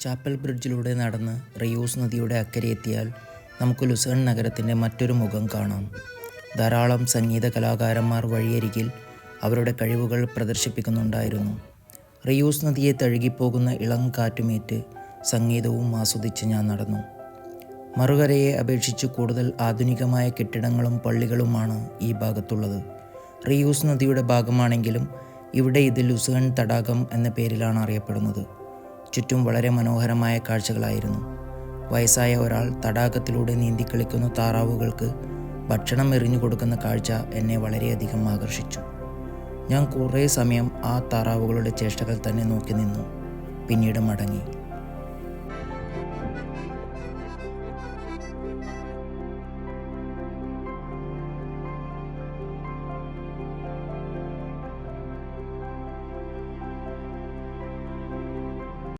Chapel ബ്രിഡ്ജിലൂടെ നടന്ന് Reus നദിയുടെ അക്കരെ എത്തിയാൽ നമുക്ക് ലുസേൺ നഗരത്തിന്റെ മറ്റൊരു മുഖം കാണാം. ധാരാളം സംഗീത കലാകാരന്മാർ വഴിയരികിൽ അവരുടെ കഴിവുകൾ പ്രദർശിപ്പിക്കുന്നുണ്ടായിരുന്നു. റിയൂസ് നദിയെ തഴുകിപ്പോകുന്ന ഇളം കാറ്റുമേറ്റ് സംഗീതവും ആസ്വദിച്ച് ഞാൻ നടന്നു. മറുകരയെ അപേക്ഷിച്ച് കൂടുതൽ ആധുനികമായ കെട്ടിടങ്ങളും പള്ളികളുമാണ് ഈ ഭാഗത്തുള്ളത്. റിയൂസ് നദിയുടെ ഭാഗമാണെങ്കിലും ഇവിടെ ഇത് ലുസേൺ തടാകം എന്ന പേരിലാണ് അറിയപ്പെടുന്നത്. ചുറ്റും വളരെ മനോഹരമായ കാഴ്ചകളായിരുന്നു. വയസ്സായ ഒരാൾ തടാകത്തിലൂടെ നീന്തിക്കളിക്കുന്ന താറാവുകൾക്ക് ഭക്ഷണം എറിഞ്ഞു കൊടുക്കുന്ന കാഴ്ച എന്നെ വളരെയധികം ആകർഷിച്ചു. ഞാൻ കുറേ സമയം ആ താറാവുകളുടെ ചേഷ്ടകൾ തന്നെ നോക്കി നിന്നു. പിന്നീട് മടങ്ങി.